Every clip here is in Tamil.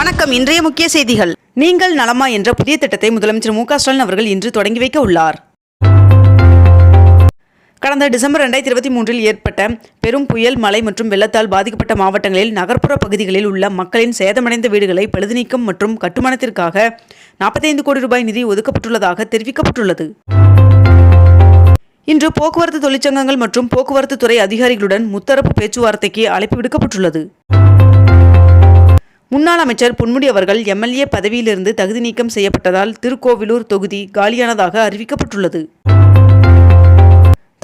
வணக்கம். இன்றைய முக்கிய செய்திகள். நீங்கள் நலமா என்ற புதிய திட்டத்தை முதலமைச்சர் மு ஸ்டாலின் அவர்கள் இன்று தொடங்கி வைக்க உள்ளார். கடந்த டிசம்பர் ரெண்டாயிரத்தி இருபத்தி மூன்றில் ஏற்பட்ட பெரும் புயல் மழை மற்றும் வெள்ளத்தால் பாதிக்கப்பட்ட மாவட்டங்களில் நகர்ப்புற பகுதிகளில் உள்ள மக்களின் சேதமடைந்த வீடுகளை பழுதுநீக்கம் மற்றும் கட்டுமானத்திற்காக நாற்பத்தைந்து கோடி ரூபாய் நிதி ஒதுக்கப்பட்டுள்ளதாக தெரிவிக்கப்பட்டுள்ளது. இன்று போக்குவரத்து தொழிற்சங்கங்கள் மற்றும் போக்குவரத்து துறை அதிகாரிகளுடன் முத்தரப்பு பேச்சுவார்த்தைக்கு அழைப்பு விடுக்கப்பட்டுள்ளது. முன்னாள் அமைச்சர் பொன்முடி அவர்கள் எம்எல்ஏ பதவியிலிருந்து தகுதி நீக்கம் செய்யப்பட்டதால் திருக்கோவிலூர் தொகுதி காலியானதாக அறிவிக்கப்பட்டுள்ளது.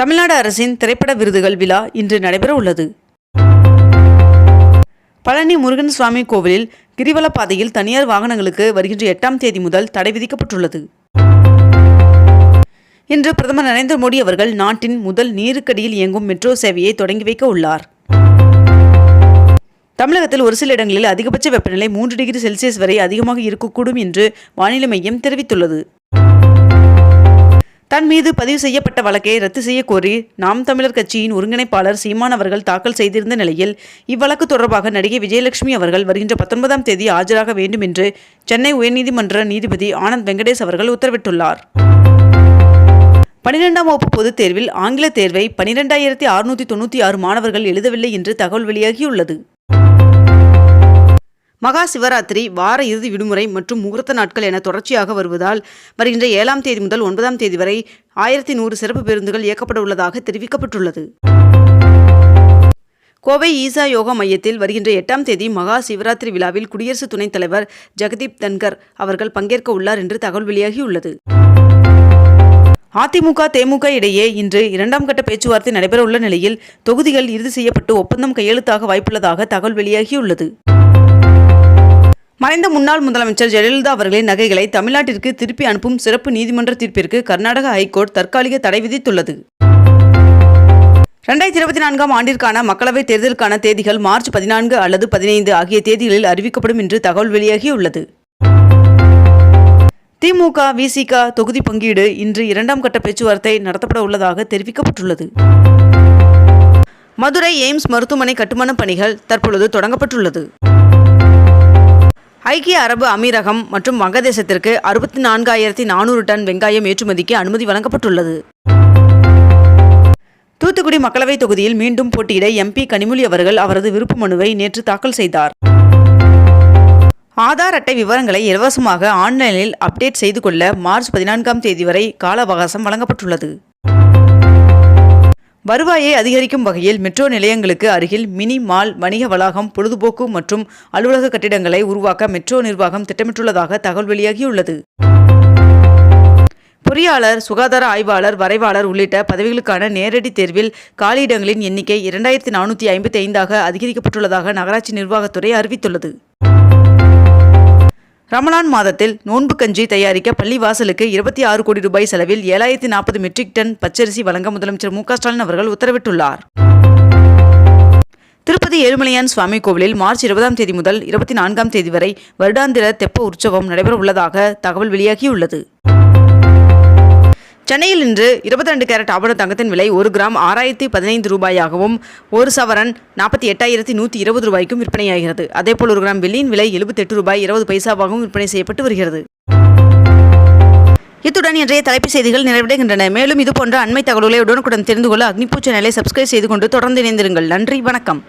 தமிழ்நாடு அரசின் திரைப்பட விருதுகள் விழா இன்று நடைபெற உள்ளது பழனி முருகன் சுவாமி கோவிலில் கிரிவல பாதையில் தனியார் வாகனங்களுக்கு வருகின்ற எட்டாம் தேதி முதல் தடை விதிக்கப்பட்டுள்ளது. இன்று பிரதமர் நரேந்திர மோடி அவர்கள் நாட்டின் முதல் நீருக்கடியில் இயங்கும் மெட்ரோ சேவையை தொடங்கி வைக்க உள்ளார். தமிழகத்தில் ஒரு சில இடங்களில் அதிகபட்ச வெப்பநிலை மூன்று டிகிரி செல்சியஸ் வரை அதிகமாக இருக்கக்கூடும் என்று வானிலை மையம் தெரிவித்துள்ளது. தன் மீது பதிவு செய்யப்பட்ட வழக்கை ரத்து செய்ய கோரி நாம் தமிழர் கட்சியின் ஒருங்கிணைப்பாளர் சீமான் அவர்கள் தாக்கல் செய்திருந்த நிலையில் இவ்வழக்கு தொடர்பாக நடிகை விஜயலட்சுமி அவர்கள் வருகின்ற பத்தொன்பதாம் தேதி ஆஜராக வேண்டும் என்று சென்னை உயர்நீதிமன்ற நீதிபதி ஆனந்த் வெங்கடேஷ் அவர்கள் உத்தரவிட்டுள்ளார். பனிரெண்டாம் வகுப்பு பொதுத் தேர்வில் ஆங்கில தேர்வை பனிரெண்டாயிரத்தி அறுநூற்றி தொண்ணூற்றி ஆறு மாணவர்கள் எழுதவில்லை என்று தகவல் வெளியாகியுள்ளது. மகா சிவராத்திரி வார இறுதி விடுமுறை மற்றும் முகூர்த்த நாட்கள் என தொடர்ச்சியாக வருவதால் வருகின்ற ஏழாம் தேதி முதல் ஒன்பதாம் தேதி வரை ஆயிரத்தி நூறு சிறப்பு பேருந்துகள் இயக்கப்பட உள்ளதாக தெரிவிக்கப்பட்டுள்ளது. கோவை ஈசா யோகா மையத்தில் வருகின்ற எட்டாம் தேதி மகா சிவராத்திரி விழாவில் குடியரசு துணைத் தலைவர் ஜெகதீப் தன்கர் அவர்கள் பங்கேற்க உள்ளார் என்று தகவல் வெளியாகியுள்ளது. அதிமுக தேமுக இடையே இன்று இரண்டாம் கட்ட பேச்சுவார்த்தை நடைபெறவுள்ள நிலையில் தொகுதிகள் இறுதி செய்யப்பட்டு ஒப்பந்தம் கையெழுத்தாக வாய்ப்புள்ளதாக தகவல் வெளியாகியுள்ளது. மறைந்த முன்னாள் முதலமைச்சர் ஜெயலலிதா அவர்களின் நகைகளை தமிழ்நாட்டிற்கு திருப்பி அனுப்பும் சிறப்பு நீதிமன்ற தீர்ப்பிற்கு கர்நாடக ஹைகோர்ட் தற்காலிக தடை விதித்துள்ளது. ரெண்டாயிரத்தி இருபத்தி நான்காம் ஆண்டிற்கான மக்களவைத் தேர்தலுக்கான தேதிகள் மார்ச் பதினான்கு அல்லது பதினைந்து ஆகிய தேதிகளில் அறிவிக்கப்படும் என்று தகவல் வெளியாகியுள்ளது. திமுக விசிக தொகுதி பங்கீடு இன்று இரண்டாம் கட்ட பேச்சுவார்த்தை நடத்தப்பட உள்ளதாக தெரிவிக்கப்பட்டுள்ளது. மதுரை எய்ம்ஸ் மருத்துவமனை கட்டுமானப் பணிகள் தற்பொழுது தொடங்கப்பட்டுள்ளது. ஐக்கிய அரபு அமீரகம் மற்றும் வங்கதேசத்திற்கு அறுபத்தி நான்காயிரத்தி நானூறு டன் வெங்காயம் ஏற்றுமதிக்கு அனுமதி வழங்கப்பட்டுள்ளது. தூத்துக்குடி மக்களவைத் தொகுதியில் மீண்டும் போட்டியிட எம்பி கனிமொழி அவர்கள் அவரது விருப்ப மனுவை நேற்று தாக்கல் செய்தார். ஆதார் அட்டை விவரங்களை இலவசமாக ஆன்லைனில் அப்டேட் செய்து கொள்ள மார்ச் பதினான்காம் தேதி வரை கால அவகாசம் வழங்கப்பட்டுள்ளது. வருவாயை அதிகரிக்கும் வகையில் மெட்ரோ நிலையங்களுக்கு அருகில் மினி மால் வணிக வளாகம் பொழுதுபோக்கு மற்றும் அலுவலக கட்டிடங்களை உருவாக்க மெட்ரோ நிர்வாகம் திட்டமிட்டுள்ளதாக தகவல் வெளியாகியுள்ளது. பொறியாளர் சுகாதார ஆய்வாளர் வரைவாளர் உள்ளிட்ட பதவிகளுக்கான நேரடி தேர்வில் காலியிடங்களின் எண்ணிக்கை இரண்டாயிரத்தி நானூற்றி ஐம்பத்தி ஐந்தாக அதிகரிக்கப்பட்டுள்ளதாக நகராட்சி நிர்வாகத்துறை அறிவித்துள்ளது. ரமலான் மாதத்தில் நோன்பு கஞ்சி தயாரிக்க பள்ளிவாசலுக்கு இருபத்தி ஆறு கோடி ரூபாய் செலவில் ஏழாயிரத்தி நாற்பது மெட்ரிக் டன் பச்சரிசி வழங்க முதலமைச்சர் மு ஸ்டாலின் அவர்கள் உத்தரவிட்டுள்ளார். திருப்பதி ஏழுமலையான் சுவாமி கோவிலில் மார்ச் இருபதாம் தேதி முதல் இருபத்தி நான்காம் தேதி வரை வருடாந்திர தெப்ப உற்சவம் நடைபெற உள்ளதாக தகவல் வெளியாகியுள்ளது. சென்னையில் இன்று இருபத்தி ரெண்டு கேரட் ஆபண தங்கத்தின் விலை ஒரு கிராம் ஆறாயிரத்தி பதினைந்து ரூபாயாகவும் ஒரு சவரன் நாற்பத்தி எட்டாயிரத்தி நூற்றி இருபது ரூபாய்க்கும் விற்பனையாகிறது. அதேபோல் ஒரு கிராம் வெள்ளியின் விலை எழுபத்தெட்டு ரூபாய் இருபது பைசாவாகவும் விற்பனை செய்யப்பட்டு வருகிறது. இத்துடன் இன்றைய தலைப்பு செய்திகள் நிறைவடைகின்றன. மேலும் இதுபோன்ற அண்மை தகவல்களை உடனுக்குடன் தெரிந்து கொள்ள அக்னிபூ சேனலை சப்ஸ்கிரைப் செய்து கொண்டு தொடர்ந்து இணைந்திருங்கள். நன்றி வணக்கம்.